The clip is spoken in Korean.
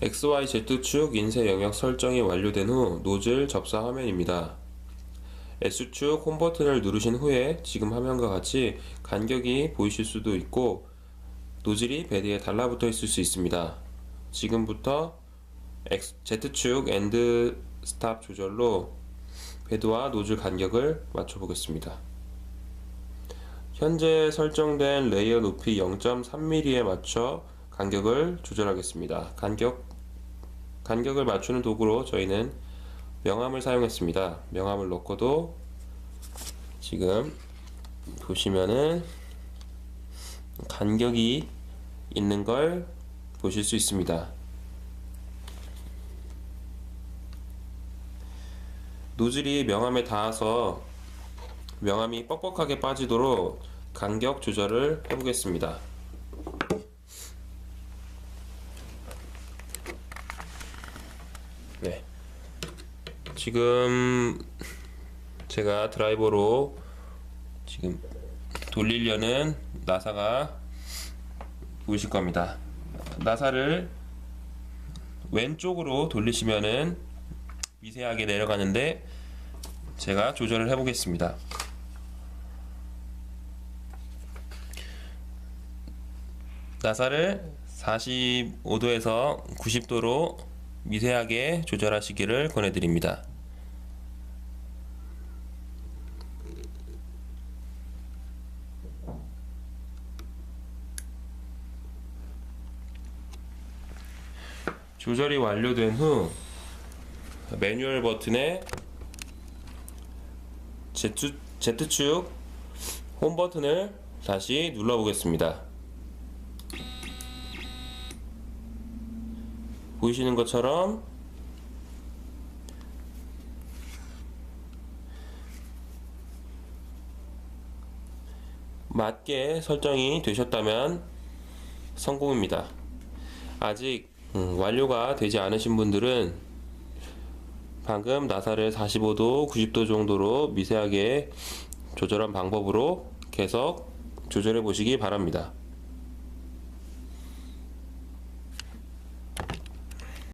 XYZ축 인쇄 영역 설정이 완료된 후 노즐 접사 화면입니다. S축 홈 버튼을 누르신 후에 지금 화면과 같이 간격이 보이실 수도 있고 노즐이 베드에 달라붙어 있을 수 있습니다. 지금부터 Z축 엔드 스탑 조절로 베드와 노즐 간격을 맞춰 보겠습니다. 현재 설정된 레이어 높이 0.3mm에 맞춰 간격을 조절하겠습니다. 간격, 간격을 맞추는 도구로 저희는 명암을 사용했습니다. 명암을 넣고도 지금 보시면은 간격이 있는 걸 보실 수 있습니다. 노즐이 명암에 닿아서 명암이 뻑뻑하게 빠지도록 간격 조절을 해보겠습니다. 네. 지금 제가 드라이버로 지금 돌리려는 나사가 보이실 겁니다. 나사를 왼쪽으로 돌리시면은 미세하게 내려가는데 제가 조절을 해보겠습니다. 나사를 45도에서 90도로 미세하게 조절하시기를 권해드립니다. 조절이 완료된 후 매뉴얼 버튼에 Z축, Z축 홈 버튼을 다시 눌러 보겠습니다. 보이시는 것처럼 맞게 설정이 되셨다면 성공입니다. 아직 음, 완료가 되지 않으신 분들은 방금 나사를 45도, 90도 정도로 미세하게 조절한 방법으로 계속 조절해 보시기 바랍니다.